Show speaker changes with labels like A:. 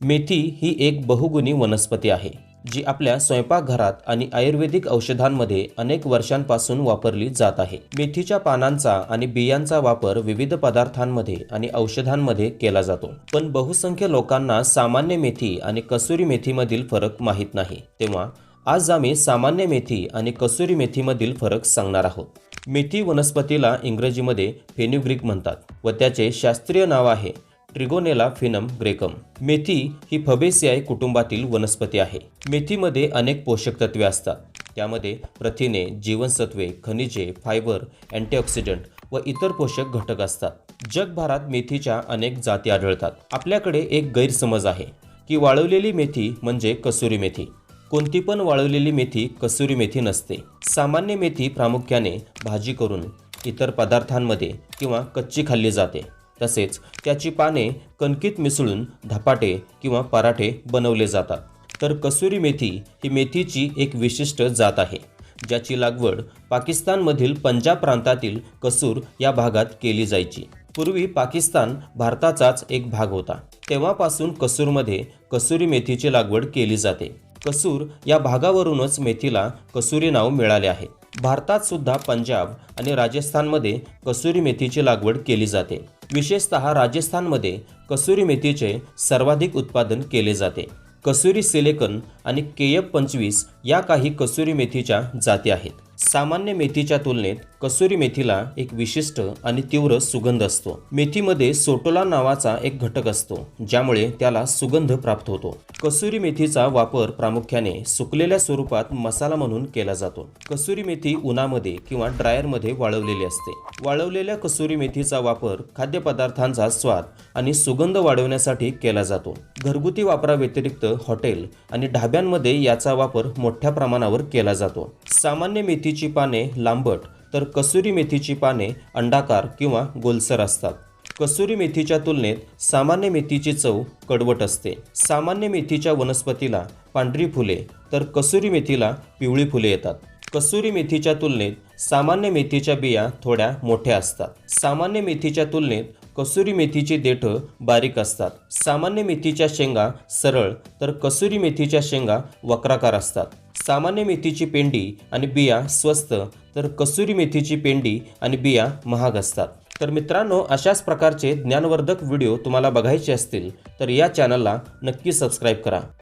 A: मेथी ही एक बहुगुणी वनस्पती आहे जी आपल्या स्वयंपाकघरात आणि आयुर्वेदिक औषधांमध्ये अनेक वर्षांपासून वापरली जात आहे. मेथीच्या पानांचा आणि बियांचा वापर विविध पदार्थांमध्ये आणि औषधांमध्ये केला जातो. पण बहुसंख्य लोकांना सामान्य मेथी आणि कसुरी मेथीमधील फरक माहीत नाही. तेव्हा आज आम्ही सामान्य मेथी आणि कसुरी मेथीमधील फरक सांगणार आहोत. मेथी वनस्पतीला इंग्रजीमध्ये फेन्युग्रिक म्हणतात व त्याचे शास्त्रीय नाव आहे ट्रिगोनेला फिनम ग्रेकम. मेथी ही फबेसियाई कुटुंबातील वनस्पती आहे. मेथीमध्ये अनेक पोषक तत्वे असतात. त्यामध्ये प्रथिने जीवनसत्वे खनिजे फायबर अँटीऑक्सिडंट व इतर पोषक घटक असतात. जगभरात मेथीच्या अनेक जाती आढळतात. आपल्याकडे एक गैरसमज आहे की वाळवलेली मेथी म्हणजे कसुरी मेथी. कोणती पण वाळवलेली मेथी कसुरी मेथी नसते. सामान्य मेथी प्रामुख्याने भाजी करून इतर पदार्थांमध्ये किंवा कच्ची खाल्ली जाते. तसेच त्याची पाने कणकीत मिसळून धपाटे किंवा पराठे बनवले जातात. तर कसुरी मेथी ही मेथीची एक विशिष्ट जात आहे ज्याची लागवड पाकिस्तानमधील पंजाब प्रांतातील कसूर या भागात केली जायची. पूर्वी पाकिस्तान भारताचाच एक भाग होता. तेव्हापासून कसूरमध्ये कसुरी मेथीची लागवड केली जाते. कसूर या भागावरूनच मेथीला कसुरी नाव मिळाले आहे. भारतात सुद्धा पंजाब आणि राजस्थानमध्ये कसुरी मेथीची लागवड केली जाते. विशेषतः राजस्थानमध्ये कसुरी मेथीचे सर्वाधिक उत्पादन केले जाते. कसुरी सिलेकन आणि केएफ पंचवीस या काही कसुरी मेथीच्या जाती आहेत. सामान्य मेथीच्या तुलनेत कसुरी मेथीला एक विशिष्ट आणि तीव्र सुगंध असतो. मेथीमध्ये सोटोला नावाचा एक घटक असतो ज्यामुळे त्याला सुगंध प्राप्त होतो. कसुरी मेथीचा वापर प्रामुख्याने सुकलेल्या स्वरूपात मसाला म्हणून केला जातो. कसुरी मेथी उन्हामध्ये किंवा ड्रायरमध्ये वाळवलेली असते. वाळवलेल्या कसुरी मेथीचा वापर खाद्यपदार्थांचा स्वाद आणि सुगंध वाढवण्यासाठी केला जातो. घरगुती वापराव्यतिरिक्त हॉटेल आणि ढाब्यांमध्ये याचा वापर मोठ्या प्रमाणावर केला जातो. सामान्य मेथीची पाने लांबट तर कसुरी मेथीची पाने अंडाकार किंवा गोलसर असतात. कसुरी मेथीच्या तुलनेत सामान्य मेथीची चव कडवट असते. सामान्य मेथीच्या वनस्पतीला पांढरी फुले तर कसुरी मेथीला पिवळी फुले येतात. कसुरी मेथीच्या तुलनेत सामान्य मेथीच्या बिया थोड्या मोठ्या असतात. सामान्य मेथीच्या तुलनेत कसुरी मेथीची देठं बारीक असतात. सामान्य मेथीच्या शेंगा सरळ तर कसुरी मेथीच्या शेंगा वक्राकार असतात. सामान्य मेथीची पेंडी आणि बिया स्वस्त तर कसुरी मेथीची पेंडी आणि बिया महाग असतात. तर मित्रांनो अशाच प्रकारचे ज्ञानवर्धक व्हिडिओ तुम्हाला बघायचे असतील तर या चॅनलला नक्की सबस्क्राईब करा.